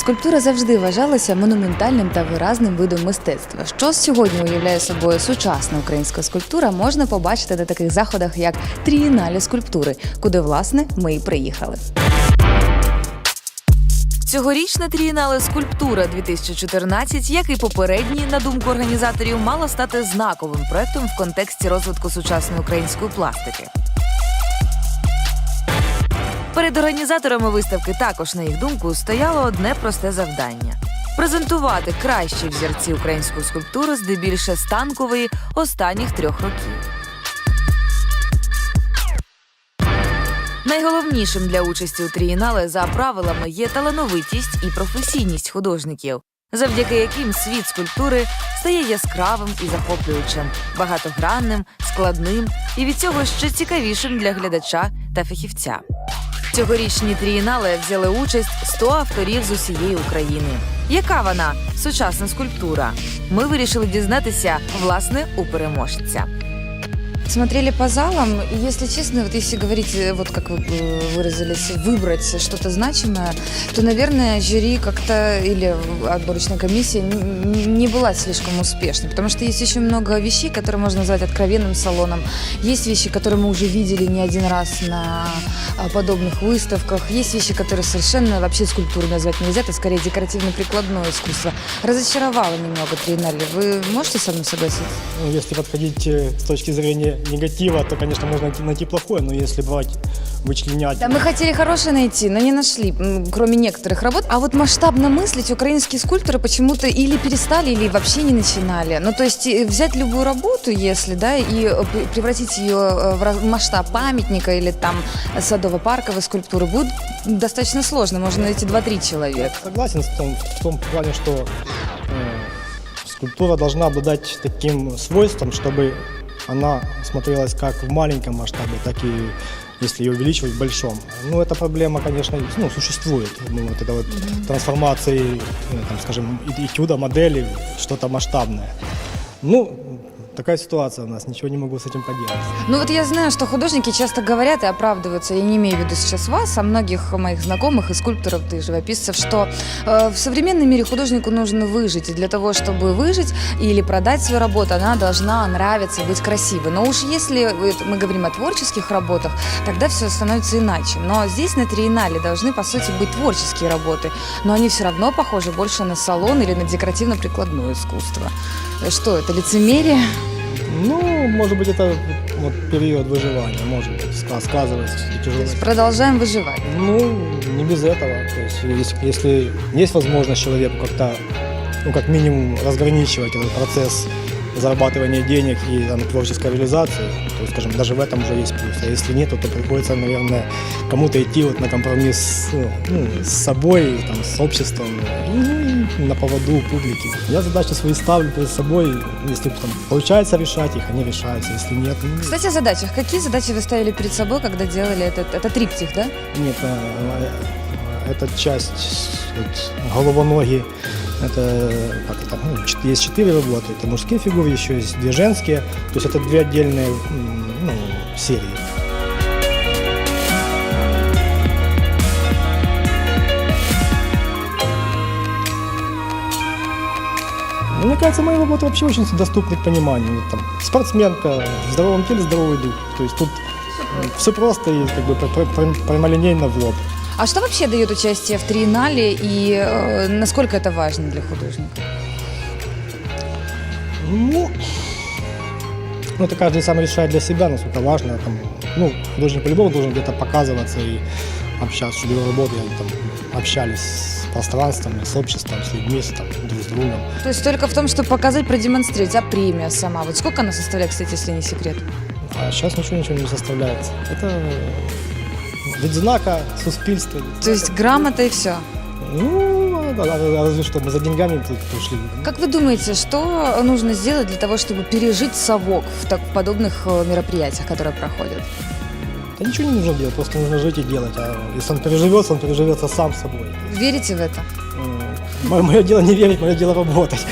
Скульптура завжди вважалася монументальним та виразним видом мистецтва. Що сьогодні уявляє собою сучасна українська скульптура, можна побачити на таких заходах, як трієналі скульптури, куди власне ми і приїхали. Цьогорічна трієнале скульптура 2014, як і попередні, на думку організаторів, мало стати знаковим проектом в контексті розвитку сучасної української пластики. Перед організаторами виставки також, на їх думку, стояло одне просте завдання презентувати кращі взірці української скульптури, здебільше станкової останніх трьох років. Найголовнішим для участі у трієнале за правилами є талановитість і професійність художників, завдяки яким світ скульптури стає яскравим і захоплюючим, багатогранним, складним і від цього ще цікавішим для глядача та фахівця. Цьогорічні трієнале взяли участь 100 авторів з усієї України. Яка вона сучасна скульптура? Ми вирішили дізнатися власне у переможця. Смотрели по залам, и если честно, вот если говорить, э, вот как вы э, выразились, выбрать что-то значимое, то, наверное, жюри как-то или отборочная комиссия не была слишком успешной, потому что есть очень много вещей, которые можно назвать откровенным салоном. Есть вещи, которые мы уже видели не один раз на а, подобных выставках. Есть вещи, которые совершенно вообще скульптурой назвать нельзя, это скорее декоративно-прикладное искусство. Разочаровало немного Триеннале. Вы можете со мной согласиться? Ну, если подходить э, с точки зрения негатива, то, конечно, можно найти, плохое, но если брать, вычленять... Да, мы хотели хорошее найти, но не нашли, кроме некоторых работ. А вот масштабно мыслить украинские скульпторы почему-то или перестали, или вообще не начинали. Ну, то есть э, взять любую работу, если, да, и э, пр- превратить ее э, в масштаб памятника или там садово-парковой скульптуры будет достаточно сложно. Можно найти 2-3 человека. Согласен в том, в том плане, что скульптура должна обладать таким свойством, чтобы она смотрелась как в маленьком масштабе, так и если ее увеличивать в большом. Ну, эта проблема, конечно, ну, существует. Ну, вот это вот трансформации, э, там, скажем, этюда, модели, что-то масштабное. Ну, такая ситуация у нас, ничего не могу с этим поделать. Ну вот я знаю, что художники часто говорят и оправдываются, я не имею в виду сейчас вас, а многих моих знакомых и скульпторов, и живописцев, что э, в современном мире художнику нужно выжить, и для того, чтобы выжить или продать свою работу, она должна нравиться, быть красивой. Но уж если это мы говорим о творческих работах, тогда все становится иначе. Но здесь на Триеннале должны, по сути, быть творческие работы, но они все равно похожи больше на салон или на декоративно-прикладное искусство. Э, Что это, лицемерие? Ну, может быть, это вот период выживания, может быть, ска- сказывается все-таки тяжелость. Продолжаем выживать. Ну, не без этого. То есть, если, если есть возможность человеку как-то, ну, как минимум, разграничивать этот процесс зарабатывания денег и там, творческой реализации, то, скажем, даже в этом уже есть плюс. А если нет, то приходится, наверное, кому-то идти вот на компромисс ну, ну, с собой, там, с обществом, и на поводу публики. Я задачи свои ставлю перед собой, если там, получается решать их, они решаются, если нет, ну, Кстати, о задачах. Какие задачи вы ставили перед собой, когда делали этот, это триптих, да? Нет, э, э, эта часть вот, головоноги, это, как это, ну, есть четыре работы, это мужские фигуры, еще есть две женские, то есть это две отдельные ну, серии. Мне кажется, мои работы вообще очень доступны к пониманию. Там, спортсменка, в здоровом теле здоровый дух. То есть тут все просто и как бы пр- пр- прямолинейно в лоб. А что вообще дает участие в триеннале и э, насколько это важно для художника? Ну, ну, это каждый сам решает для себя, насколько важно. Там, ну, художник по-любому должен где-то показываться и общаться, чтобы его работы там, общались с пространством, с обществом, с людьми, с, там, друг с другом. То есть только в том, чтобы показать, продемонстрировать, а премия сама. Вот сколько она составляет, кстати, если не секрет? А сейчас ничего ничего не составляется. Это вид знака, суспильства. То есть грамота и все. Ну, да, да, да, разве что мы за деньгами тут пришли. Как вы думаете, что нужно сделать для того, чтобы пережить совок в, так, подобных э, мероприятиях, которые проходят? Да ничего не нужно делать, просто нужно жить и делать. А если он переживется, он переживется сам собой. Верите в это? Мое, мое дело не верить, мое дело работать.